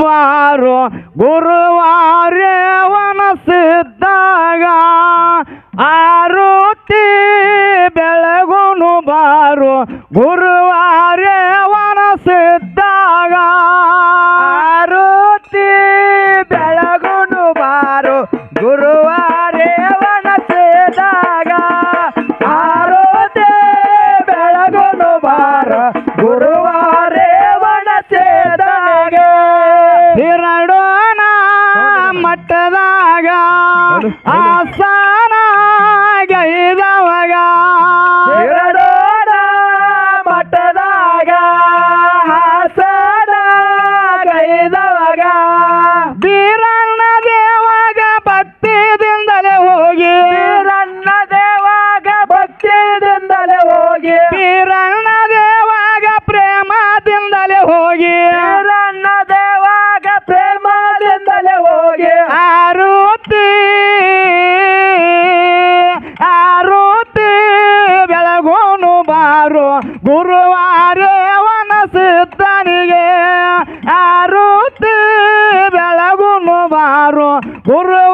ಬಾರು ಗುರುವಾರ್ಯವನ ಸಿದ್ದಾಗ ಆರುತಿ ಬೆಳಗುನು ಬಾರು ಗುರುವಾರ್ಯವನ ಮಟ್ಟದಾಗ ಆಸನ ಗೈದವಾಗ ಮಟ್ಟದಾಗ ಆಸನ ಗೈದವಾಗ ಬೀರಣ್ಣ ದೇವಾಗ ಭಕ್ತಿದಿಂದಲೇ ಹೋಗಿ. ಬೀರಣ್ಣ ದೇವಾಗ ಭಕ್ತಿದಿಂದಲೇ ಹೋಗಿ. ಬೀರಣ್ಣ ದೇವಾಗ ಪ್ರೇಮದಿಂದಲೇ ಹೋಗಿ. ಬಾರು ಗುರುವಾರೇವನ ಸಿದ್ಧನಿಗೆ ಆರುತಿ ಬೆಳಗುನು ಬಾರು. ಗುರುವಾರೇವನ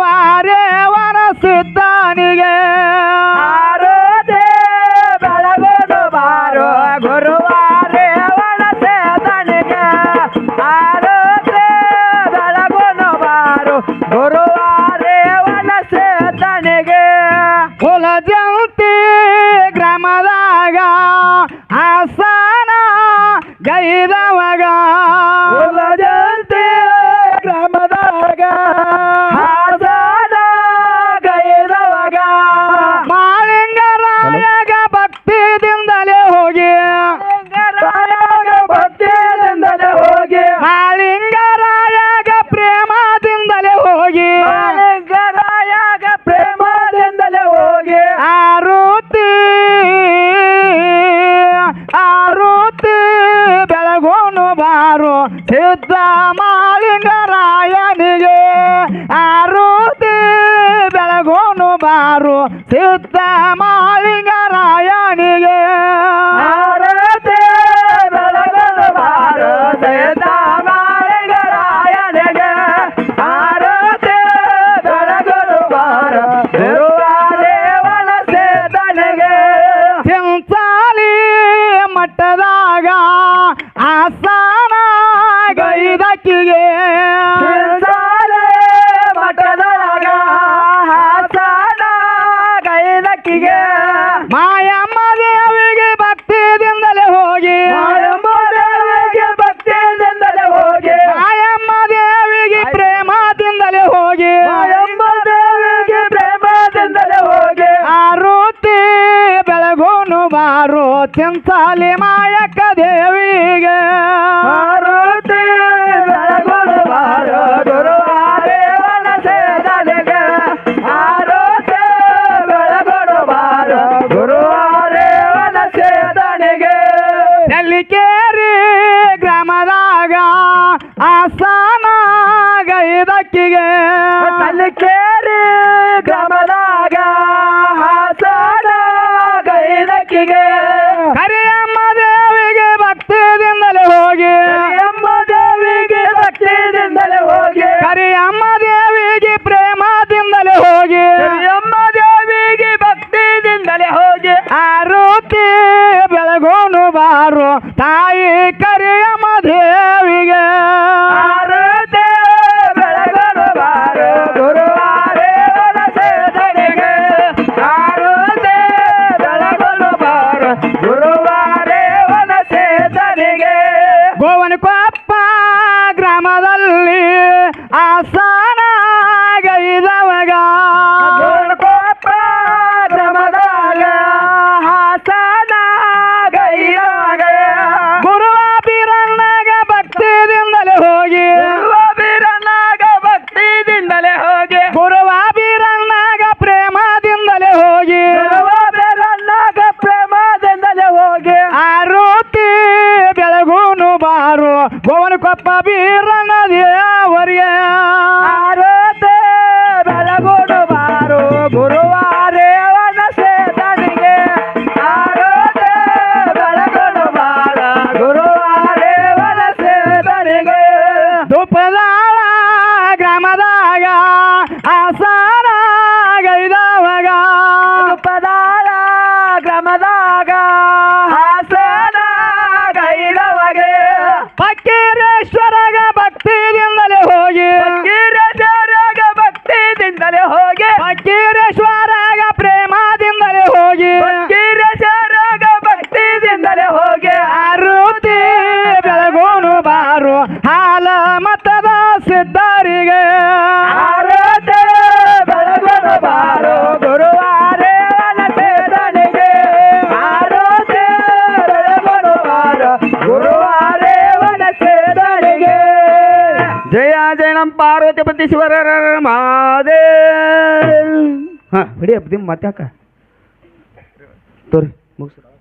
ಮಾಳಿಂಗರಾಯಗ ಪ್ರೇಮದಿಂದಲೇ ಹೋಗಿ. ಮಾಳಿಂಗರಾಯಗ ಪ್ರೇಮದಿಂದಲೇ ಹೋಗಿ. ಆರುತಿ ಆರುತಿ ಬೆಳಗೋನು ಬಾರು. ಸಿದ್ಧ ಮಾಳಿಂಗರಾಯನಿಗೆ ಆರುತಿ ಬೆಳಗೋನು ಬಾರು. ಸಿದ್ಧ ಮಾಳಿಂಗರಾಯನಿಗೆ ಗೈದಕ್ಕಿಗೆ ಬೆಳಗೋನು ಬಾರು ಗುರುವಾರೇವನ ಸೇದನಿಗೆ ನೆಲ್ಲಿಕೇರಿ ಗ್ರಾಮದಾಗ ಆಸಾನ ಗೈದಕ್ಕಿಗೆ. ನೆಲ್ಲಿಕೇರಿ ಗ್ರಾಮದಾಗ ಹೋಗಿ ಅಮ್ಮ ದೇವಿಗೆ ಪ್ರೇಮದಿಂದಲೇ ಹೋಗಿ. ಅಮ್ಮ ದೇವಿಗೆ ಭಕ್ತಿದಿಂದಲೇ ಹೋಗಿ. ಆರುತಿ ಬೆಳಗೋನು ಬಾರು ತಾಯಿ ಕರಿಯಮ್ಮ ದೇವಿಗೆ. ಆರುತಿ ಬೆಳಗೋನು ಬಾರು ಸೇದನಿಗೆ ಆರುತಿ ಬಾರು ಸೇದನಿಗೆ पापा भी रण दिया वरिया अरे ते बल गुड़ मारो गुरुवार वन से तन के अरे ते बल गुड़ मारो गुरुवार वन से तन के धूप लाला ग्राम दागा आसारा गई दावगा धूप लाला ग्राम दागा রে ಜಯ ಜಯಂ ಪಾರ್ವತಿ ಶಿವರ ಮಾದೇ ಹಾಂ ಬಿಡಿ ಅಪ್ಪ ಮತ್ತೆ ಹಾಕ ತೋರಿ ಮುಗಿಸ್.